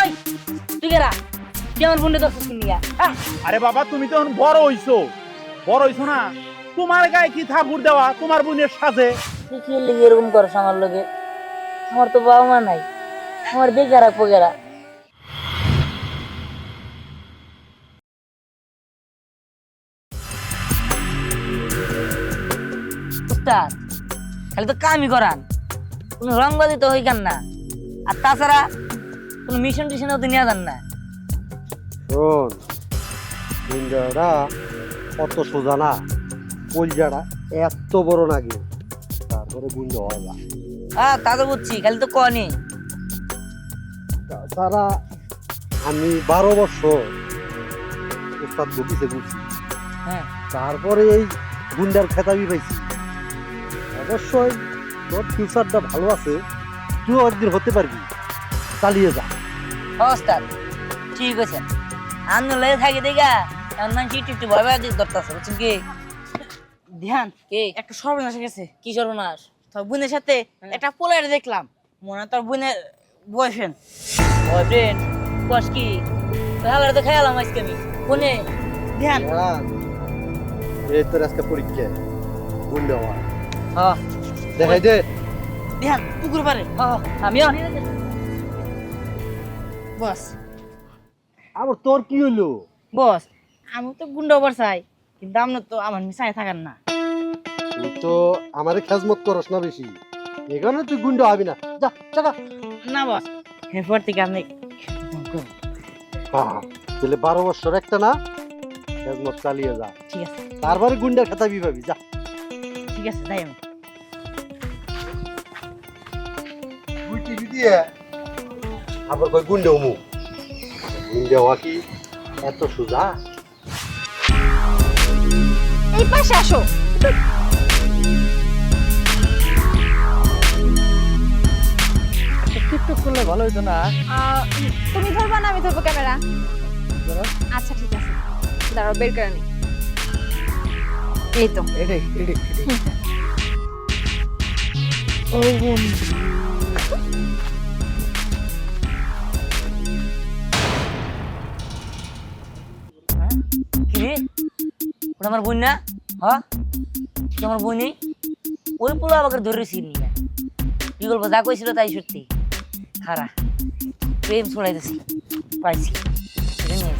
ওই তুই কেরা তুই আমার বোনটা দশ কিনিয়া হ্যাঁ? আরে বাবা তুমি তো এখন বড় হইছো। বড় হইছো না? তোমার গায়ে কি ঠাকুর দেওয়া? তোমার বোনের সাজে। তুই কি লেগে এরকম করছ আমার লগে? আমার তো বাবা মা নাই। আমার বেকার পকেরা। উস্তাদ খালি তো কামই করান। কোনো রংবাজি তো হইকান না। আর তাছাড়া কোনো মিশন টিশনও তো নিয়ে যান না। শোন গুন্ডাটা অত সোজা না কলজাটা এত বড় নাকি তারপরে গুন্ডা হয় না হ্যাঁ তা তো বুঝছি খালি তো কনি তারা আমি বারো বছর উস্তাদ গতিতে বুঝছি। হ্যাঁ। তারপরে এই গুন্ডার খেতাবি পাইছি। অবশ্যই তোর ফিউচারটা ভালো আছে তুই একদিন হতে পারবি। চালিয়ে যা। ওস্তাদ ঠিক আছে। আমি লয়ে থাকি দেখা এমন মানুষ একটু একটু ভয় ভয় ধরতেছে বুঝছেন কি? ধ্যান কি? একটা সর্বনাশ গেছে। কি সর্বনাশ? তোর বোনের সাথে হ্যাঁ। একটা পোলার দেখলাম। মনে তোর বোনের বয়ফ্রেন্ড বয়ফ্রেন্ড বস কি? তাহলে তো খেয়ালাম আজকে আমি। ফোনে ধ্যান। এই তোর আজকে পরীক্ষা। গুন্ডা হয় হ্যাঁ। দেখাই দে। ধ্যান পুকুর পারে হ্যাঁ আমিও। বস। আবার তোর কি হইল? বস আমি তো গুন্ডা ওভার চাই কিন্তু আপনার তো আমার মিশাই থাকার না। তুই তো আমারে খেজমত করস না বেশি। এখানে তুই গুন্ডা হবি না। যা চাকা না বস এরপর থেকে আপনি তাহলে বারো বছর একটা না? খেজমত চালিয়ে যা। ঠিক আছে। তারপরে গুন্ডা খেতাবি পাবি যা। ঠিক আছে যাই আমি। আবার কই গুন্ডা হমু গুন্ডা হওয়া কি এত সোজা? এই পাশে আসো। টিকটক করলে ভালো হইতো না? আহ, তুমি ধরবা না আমি ধরবো ক্যামেরা? আচ্ছা ঠিক আছে। দাঁড়াও বের করে নি। এই তো। এটাই এটাই কি রে ওটা আমার বোন না? হ্যাঁ? এটা আমার বোনই? ওই পুরো আমাকে ধরেছি নিয়ে কি গল্প যা কইছিল তাই সত্যি। খারা। প্রেম ছড়াইতেছি। পাইছি। নিয়ে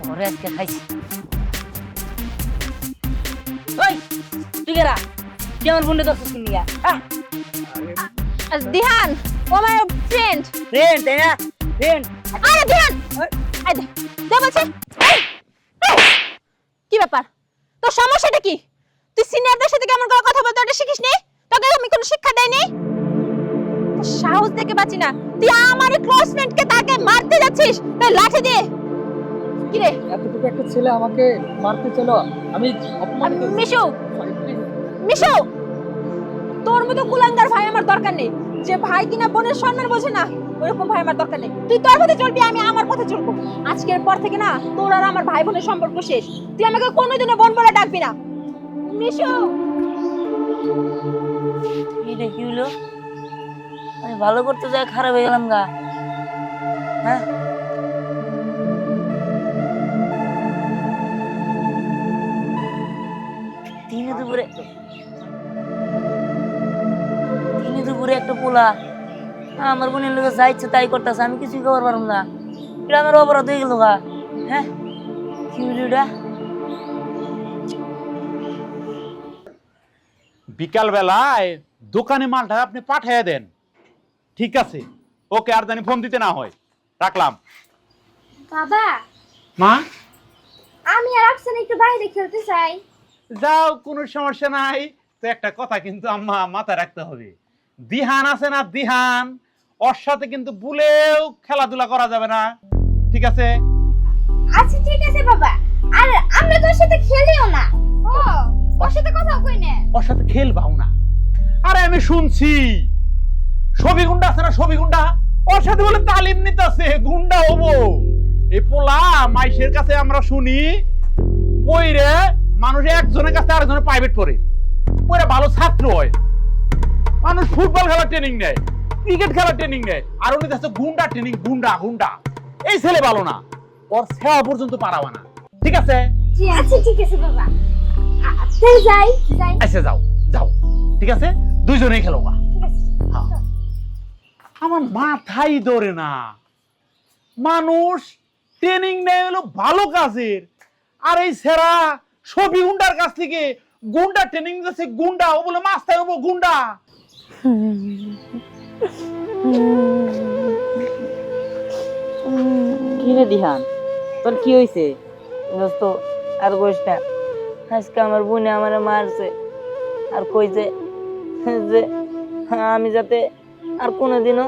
ঘরে আজকে খাইছি। ওই তুই কেরা? তুই আমার বোনটা দশ কিনিয়া হ্যাঁ? দিহান ও আমার ফ্রেন্ড ফ্রেন্ড তাই না? ফ্রেন্ড আরে দিহান! আই দে দে বলছে। কি ব্যাপার? তোর সমস্যাটা কি? তুই সিনিয়রদের সাথে কেমন করে কথা বলতে ওটা শিখিস নি তোকে আমি কোনো শিক্ষা দেয়নি সাহস দেখে বাঁচি না। তুই আমার ক্লোজ ফ্রেন্ডকে তাকে মারতে যাচ্ছিস? তাই লাঠি দিয়ে। কি রে? এতটুকু একটা ছেলে আমাকে মারতে চলো আমি অপমানিত মিশু. মিশু! তোর মতো কুলাঙ্গার ভাই আমার দরকার নেই। যে ভাই কিনা বোনের সম্মান বোঝে না। ওরকম ভাই আমার দরকার নেই। তুই তোর পথে চলবি, আমি আমার পথে চলবো। আজকের পর থেকে না, তোর আর আমার ভাই বোনের সম্পর্ক শেষ। তুই আমাকে কোনোদিনও বোন বলে ডাকবি না। মিশু এটা কি হলো? আমি ভালো করতে যাই, খারাপ হয়ে গেলাম গা। হ্যাঁ? তিনে দুপুরে তিনে দুপুরে একটা পোলা। আমার বোনের লোক যা ইচ্ছে তাই করতেছে আমি কিছুই খবর পারলাম না। এটা আমার অপরাধ হয়ে গেল গা। হ্যাঁ কি এটা? বিকাল বেলায় দোকানে মালটা আপনি পাঠিয়ে দেন। ঠিক আছে ওকে আর জানি ফোন দিতে না হয়। রাখলাম। বাবা মা? আমি আর আফসান একটু বাইরে খেলতে চাই। যাও কোনো সমস্যা নাই। তো একটা কথা কিন্তু আম্মা মাথায় রাখতে হবে। দিহান আছে না দিহান? ওর সাথে কিন্তু ভুলেও খেলাধুলা করা যাবে না। ঠিক আছে? আচ্ছা ঠিক আছে বাবা। আর আমরা তোর সাথে খেলিও না। ও ওর সাথে কথা কই না। ওর সাথে খেলবাও না। আরে আমি শুনছি। ছবি গুন্ডা আছে না ছবি গুন্ডা ওর সাথে বলে তালিম নিতেছে গুন্ডা হব। এই পোলা মাইশের কাছে আমরা শুনি পইরে মানুষ একজনের কাছে আরেকজনের প্রাইভেট পড়ে। পইরে ভালো ছাত্র হয়। মানুষ ফুটবল খেলার ট্রেনিং নেয় ক্রিকেট খেলার ট্রেনিং নেয় আর উনি দেখছ গুন্ডা ট্রেনিং গুন্ডা গুন্ডা। এই ছেলে ভালো না ওর সেবা পর্যন্ত পারাবা না। ঠিক আছে? জি আচ্ছা ঠিক আছে বাবা। তাই যাই যাই। আচ্ছা যাও যাও। ঠিক আছে? দুইজনেই খেলো আছে হ্যাঁ। আমার মাথাই ধরে না। মানুষ ট্রেনিং নেয় হলো ভালো কাজের। আর এই সেরা ছবি গুন্ডার কাছ থেকে গুন্ডা ট্রেনিং দিতেছে গুন্ডা। ও বলে মাস্টার হব গুন্ডা। কি দিহান, তোর কি হইছে? দোস্ত, আর কইস না, আজকে আমার বোনে আমারে মারছে। আর কইছে যে আমি যাতে আর কোনোদিনও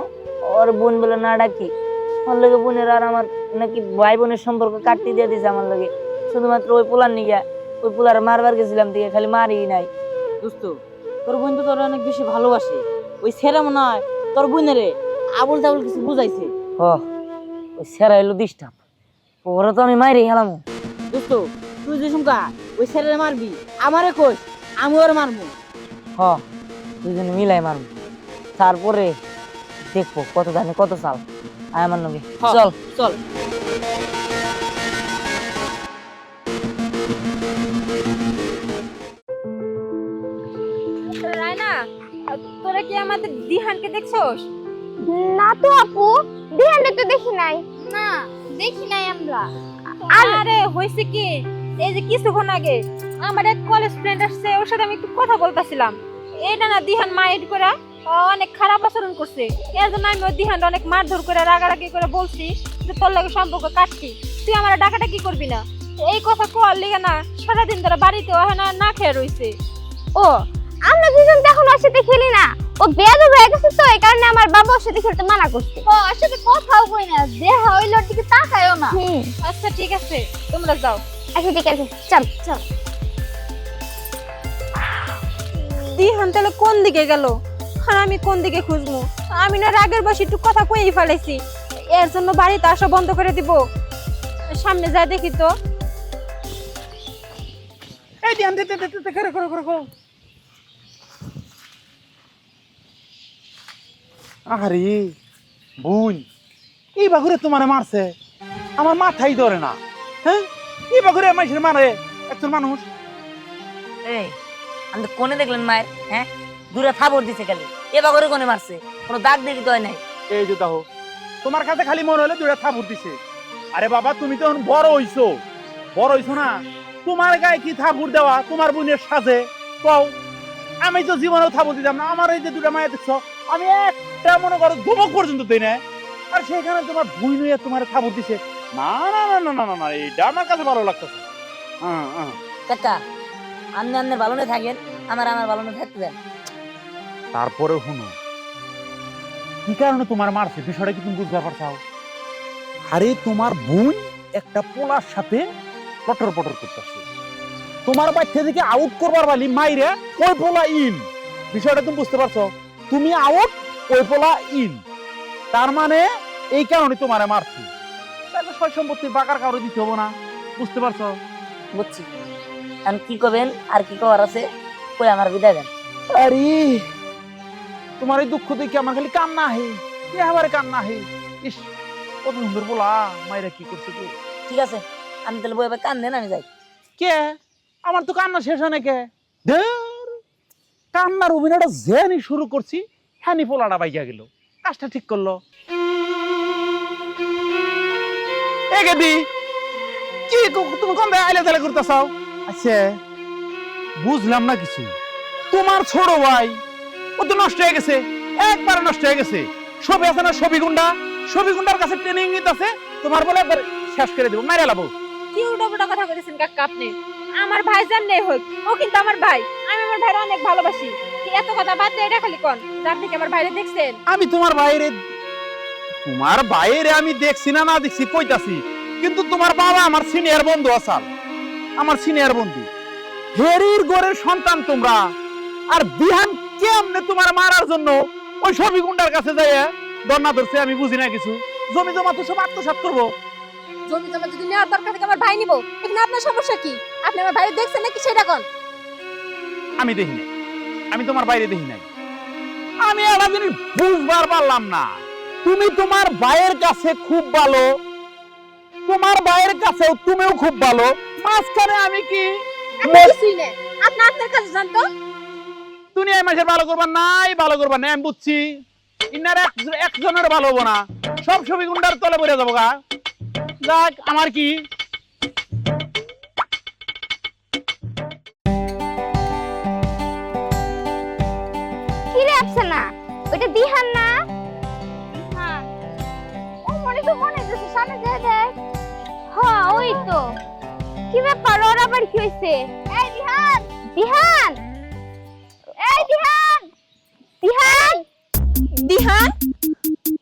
ওর বোন বলে না ডাকি। ওর লগে বোনের আর আমার নাকি ভাই বোনের সম্পর্ক কাটি দিয়ে দিছে আমার লগে। শুধুমাত্র ওই পোলার নিগা, ওই পোলার মারবার গেছিলাম থেকে খালি মারি নাই। দোস্ত তোর বোন তো তোর অনেক বেশি ভালোবাসে। ওই ছেলে মনে হয় তোর বোনেরে আবুল তাবুল কিছু বুঝাইছে। হ ওই সেরা এলো ডিস্টার্ব ওরা তো আমি মারি হেলাম। দোস্ত তুই যে শুনকা ওই ছেলেরে মারবি আমারে কইস আমি ওর মারবো। হ দুজনে মিলাই মারব। তারপরে দেখব কত দানে কত চাল। আয় আমার হ। চল। চল। দিহানকে দেখছোস? না তো আপু দিহানে তো দেখি নাই। না দেখি নাই আমরা। আরে হইছে কি? এই যে কিছুক্ষণ আগে আমার এক কলেজ ফ্রেন্ড আসছে ওর সাথে আমি একটু কথা বলতেছিলাম। এটা না দিহান মাইড করে অনেক খারাপ আচরণ করছে। এর জন্য আমি ওই দিহান অনেক মারধর করে রাগারাগি করে বলছি যে তোর লাগে সম্পর্ক কাটছি। তুই আমার ডাকাটা কি করবি না। এই কথা কোয়ার লিগে না সারাদিন ধরে বাড়িতে ও না না খেয়ে রইছে। ও আমরা দুজন তো এখন ওর সাথে খেলি না। ও বেয়াদব হয়ে গেছে তো এই কারণে আমার বাবা ওর সাথে খেলতে মানা করছে। ও ওর সাথে কথাও কই না দেহা ওই লোর দিকে তাকায়ও না। হুম। আচ্ছা ঠিক আছে তোমরা যাও। আচ্ছা ঠিক আছে চল চল। দিহান তাহলে কোন দিকে গেল? আর আমি কোন দিকে খুঁজবো? আমি না রাগের বসে একটু কথা কয়েই ফেলেছি এর জন্য বাড়িতে আসা বন্ধ করে দিব। সামনে যা দেখি তো। এই দিয়ান দে দে দে দে করে করে করে। আরে বোন এই বাগুরে তোমার মারছে। আমার মাথাই ধরে না হ্যাঁ? এই বাগুরে মানুষের মারে একজন মানুষ। এই আমি তো কোনে দেখলেন মায়ের হ্যাঁ? দূরে থাবর দিছে খালি। এবার করে কোনে মারছে? কোনো দাগ দেখি তো নাই। এই যে দেখো তোমার কাছে খালি মনে হলে দুটা থাপুর দিছে। আরে বাবা তুমি তো বড় হইছো। বড় হইছো না? তোমার গায়ে কি থাপুর দেওয়া? তোমার বোনের সাজে। কও আমি তো জীবনেও থাপুর দিতাম না। আমার এই যে দুটা মায়ের দেখছ আমি একটা মনে করো ধমক পর্যন্ত দিই না আর সেখানে তোমার ভুই নিয়ে তোমার থাপুর দিছে। না না না না না না না এইটা আমার কাছে ভালো লাগতেছে হ্যাঁ হ্যাঁ। কাকা আপনি আপনার বালনে থাকেন আমার আমার বালনে থাকতে দেন। তারপরে শুনো। কি কারণে তোমার মারছে বিষয়টা কি তুমি বুঝতে পারছাও আরে তোমার বোন একটা পোলার সাথে পটর পটর করতেছে। তোমার বাচ্চা থেকে আউট করবার বালি মাইরে ওই পোলা ইন? বিষয়টা তুমি বুঝতে পারছ? তুমি আউট ওই পোলা ইন তার মানে এই কারণে তোমারে মারছি। তাহলে সয় সম্পত্তি বাকার কারও দিতে হব না। বুঝতে পারছ? বুঝছি। আমি কি করবেন আর কি করার আছে কই আমার বিদায় দেন। আরে তোমার এই দুঃখ দেখে আমার খালি কান্না আহে কি আবার কান্না আহে ইস কত সুন্দর বলা। মায়েরা কি করছে কি? ঠিক আছে আমি তাহলে বই কান দেন আমি যাই। কে? আমার তো কান্না শেষ হয় না কে? কান্নার অভিনয়টা জেনি শুরু করছি হ্যানি পোলাটা বাইকা গেল। কাজটা ঠিক করল। কি তুমি কোন আইলে তালে করতেছাও আচ্ছা বুঝলাম না কিছু। তোমার ছোট ভাই ও তো নষ্ট হয়ে গেছে একবার নষ্ট হয়ে গেছে। ছবি আছে না ছবি গুন্ডা? ছবি গুন্ডার কাছে ট্রেনিং নিতেছে তোমার বলে একবার শেষ করে দেবো মেরে লাবো। কি উল্টো পুল্টো কথা বলেছেন কাকা আপনি? আমার ভাই জান নেই হোক ও কিন্তু আমার ভাই আমি আমার ভাইয়ের অনেক ভালোবাসি। এত কথা বাদ দিয়ে এটা খালি কোন? আপনি কি আমার ভাইরে দেখছেন? আমি তোমার বাইরে তোমার বাইরে আমি দেখছি না না দেখছি কইতাছি। কিন্তু তোমার বাবা আমার সিনিয়র বন্ধু আসাল। আমার সিনিয়র বন্ধু। হেরির গোরের সন্তান তোমরা। আর বিহান কেমনে তোমার মারার জন্য ওই ছবি গুন্ডার কাছে যাই দন্না ধরছে আমি বুঝি না কিছু। জমি জমা তো সব আত্মসাৎ করব। জমি জমা যদি নেওয়ার দরকার থাকে আমার ভাই নিব। এখানে আপনার সমস্যা কি? আপনি আমার ভাই দেখছেন নাকি সেটা কোন? আমি দেখি নাই। আমি তোমার বাইরে দেখি নাই। আমি একটা জিনিস বুঝবার পারলাম না। তুমি তোমার ভাইয়ের কাছে খুব ভালো। তোমার ভাইয়ের কাছেও তুমিও খুব ভালো। মাঝখানে আমি কি আপনি আপনার কাছে জানতো দুনিয়ায় মাসের ভালো করবা নাই ভালো করবা নাই আমি বুঝছি। ইনার এক একজনের ভালো হব না। সব ছবি গুন্ডার তলে পড়ে যাব গা। যাক আমার কি ওইটা দিহান না? হ্যাঁ ও মনে তো মনে হচ্ছে সামনে যা দেখ। হ্যাঁ ওই তো। কি ব্যাপার ওর আবার কি হয়েছে এই দিহান দিহান এই দিহান দিহান দিহান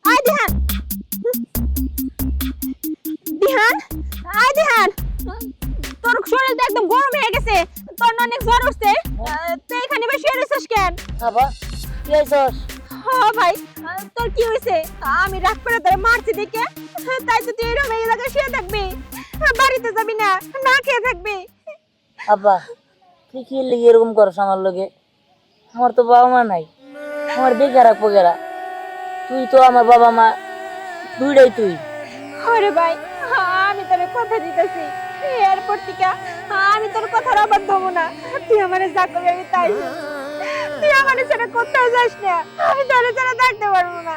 আয় দিহান দিহান আয় দিহান তোর শরীর তো একদম গরম হয়ে গেছে তোর অনেক জ্বর উঠছে তুই এখানে বসে রয়েছিস কেন? আবার কি হয়েছস হ্যাঁ ভাই তোর কি হয়েছে? আমি রাগ করে তোর মারছি দেখে। তাই তো তুই এরকম এই জায়গায় শুয়ে থাকবি। বাড়িতে যাবি না না খেয়ে থাকবি। আব্বা তুই কি লেগে এরকম করস আমার লগে? আমার তো বাবা মা নাই আমার দেখে রাখব গেরা তুই তো আমার বাবা মা দুইটাই তুই। আরে ভাই আমি তোর কথা দিতেছি। এরপর থেকে আমি তোর কথার আবার দেবো না তুই আমার যা করবি আমি তাই। তুই আমার ছাড়া কোথাও যাস না আমি তোর ছাড়া থাকতে পারব না।